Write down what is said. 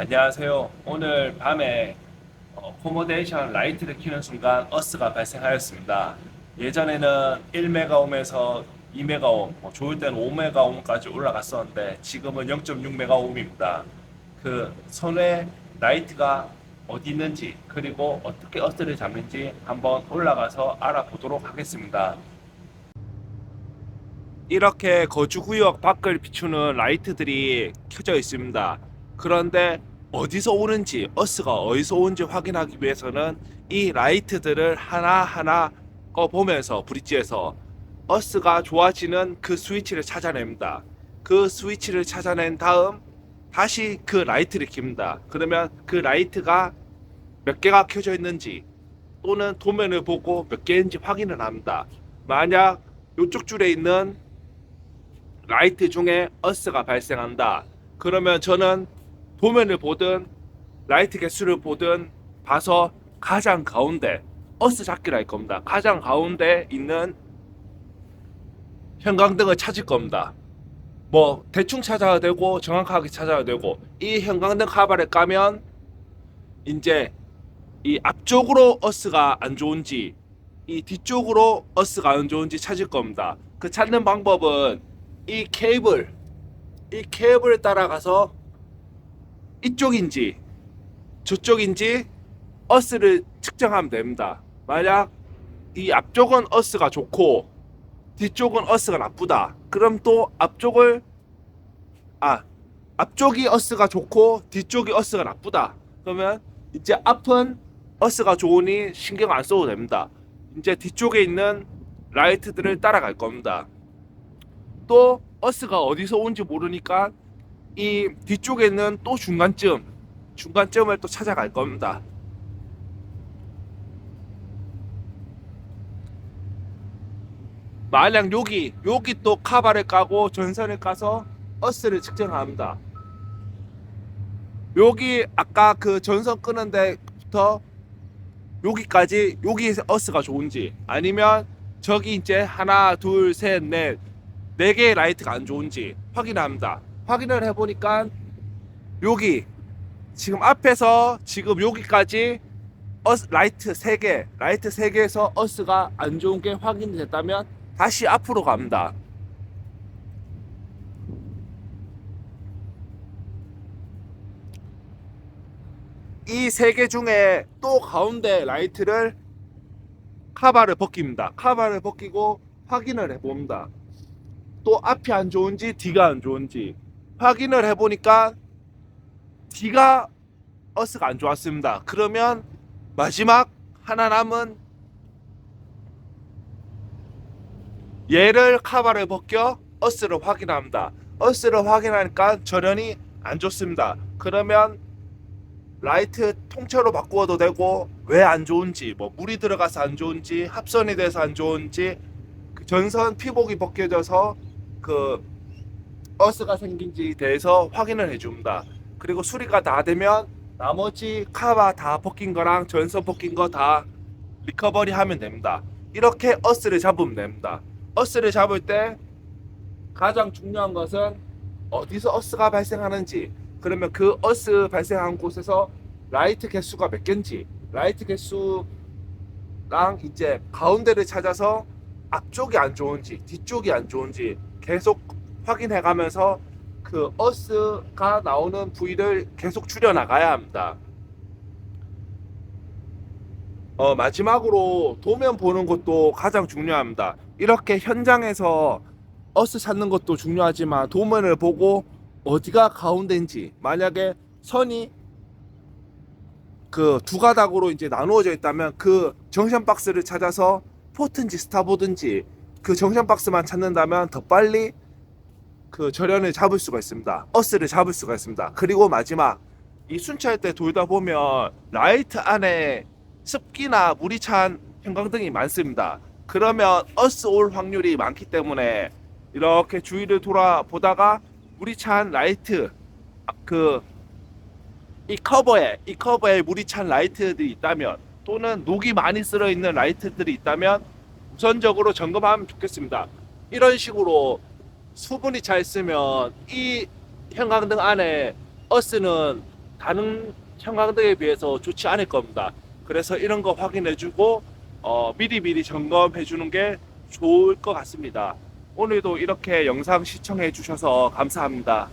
안녕하세요. 오늘 밤에 어, 코모데이션 라이트를 켜는 순간 어스가 발생하였습니다. 예전에는 1메가옴에서 2메가옴, 뭐 좋을 때는 5메가옴까지 올라갔었는데 지금은 0.6메가옴입니다. 그 손에 라이트가 어디 있는지 그리고 어떻게 어스를 잡는지 한번 올라가서 알아보도록 하겠습니다. 이렇게 거주구역 밖을 비추는 라이트들이 켜져 있습니다. 그런데 어디서 오는지, 어스가 어디서 오는지 확인하기 위해서는 이 라이트들을 하나하나 꺼보면서 브릿지에서 어스가 좋아지는 그 스위치를 찾아냅니다. 그 스위치를 찾아낸 다음 다시 그 라이트를 킵니다. 그러면 그 라이트가 몇 개가 켜져 있는지 또는 도면을 보고 몇 개인지 확인을 합니다. 만약 이쪽 줄에 있는 라이트 중에 어스가 발생한다. 그러면 저는 도면을 보든 라이트 개수를 보든 봐서 가장 가운데 어스 잡기를 할 겁니다. 가장 가운데 있는 형광등을 찾을 겁니다. 뭐 대충 찾아야 되고 정확하게 찾아야 되고 이 형광등 카바를 까면 이제 이 앞쪽으로 어스가 안 좋은지 이 뒤쪽으로 어스가 안 좋은지 찾을 겁니다. 그 찾는 방법은 이 케이블 이 케이블을 따라가서 이쪽인지 저쪽인지 어스를 측정하면 됩니다. 만약 이 앞쪽은 어스가 좋고 뒤쪽은 어스가 나쁘다. 그럼 또 앞쪽을 아 앞쪽이 어스가 좋고 뒤쪽이 어스가 나쁘다. 그러면 이제 앞은 어스가 좋으니 신경 안 써도 됩니다. 이제 뒤쪽에 있는 라이트들을 따라갈 겁니다. 또 어스가 어디서 온지 모르니까 이 뒤쪽에 있는 또 중간점 중간점을 또 찾아갈 겁니다. 만약 여기 여기 또 카바를 까고 전선을 까서 어스를 측정합니다. 여기 아까 그 전선 끄는 데부터 여기까지 여기 어스가 좋은지 아니면 저기 이제 하나 둘 셋 넷 네 개의 라이트가 안 좋은지 확인합니다. 확인을 해보니까 여기 지금 앞에서 지금 여기까지 어스 라이트 3개 라이트 3개에서 어스가 안 좋은 게 확인이 됐다면 다시 앞으로 갑니다. 이 세 개 중에 또 가운데 라이트를 카바를 벗깁니다. 카바를 벗기고 확인을 해봅니다. 또 앞이 안 좋은지 뒤가 안 좋은지 확인을 해보니까 뒤가 어스가 안 좋았습니다. 그러면 마지막 하나 남은 얘를 카바를 벗겨 어스를 확인합니다. 어스를 확인하니까 절연이 안 좋습니다. 그러면 라이트 통째로 바꾸어도 되고 왜 안 좋은지 뭐 물이 들어가서 안 좋은지 합선이 돼서 안 좋은지 그 전선 피복이 벗겨져서 그 어스가 생긴지 대해서 확인을 해줍니다. 그리고 수리가 다 되면 나머지 카바 다 벗긴 거랑 전선 벗긴 거 다 리커버리 하면 됩니다. 이렇게 어스를 잡으면 됩니다. 어스를 잡을 때 가장 중요한 것은 어디서 어스가 발생하는지 그러면 그 어스 발생한 곳에서 라이트 개수가 몇 개인지 라이트 개수랑 이제 가운데를 찾아서 앞쪽이 안 좋은지 뒤쪽이 안 좋은지 계속 확인해 가면서 그 어스가 나오는 부위를 계속 줄여 나가야 합니다. 어, 마지막으로 도면 보는 것도 가장 중요합니다. 이렇게 현장에서 어스 찾는 것도 중요하지만 도면을 보고 어디가 가운데인지 만약에 선이 그 두 가닥으로 이제 나누어져 있다면 그 정션 박스를 찾아서 포트인지 스타보드인지 그 정션 박스만 찾는다면 더 빨리 그 절연을 잡을 수가 있습니다. 어스를 잡을 수가 있습니다. 그리고 마지막 이 순찰 때 돌다 보면 라이트 안에 습기나 물이 찬 형광등이 많습니다. 그러면 어스 올 확률이 많기 때문에 이렇게 주위를 돌아보다가 물이 찬 라이트 그 이 커버에 이 커버에 물이 찬 라이트들이 있다면 또는 녹이 많이 쓸어 있는 라이트들이 있다면 우선적으로 점검하면 좋겠습니다. 이런 식으로 수분이 잘 쓰면 이 형광등 안에 어스는 다른 형광등에 비해서 좋지 않을 겁니다. 그래서 이런 거 확인해주고 어, 미리 미리 점검해주는 게 좋을 것 같습니다. 오늘도 이렇게 영상 시청해 주셔서 감사합니다.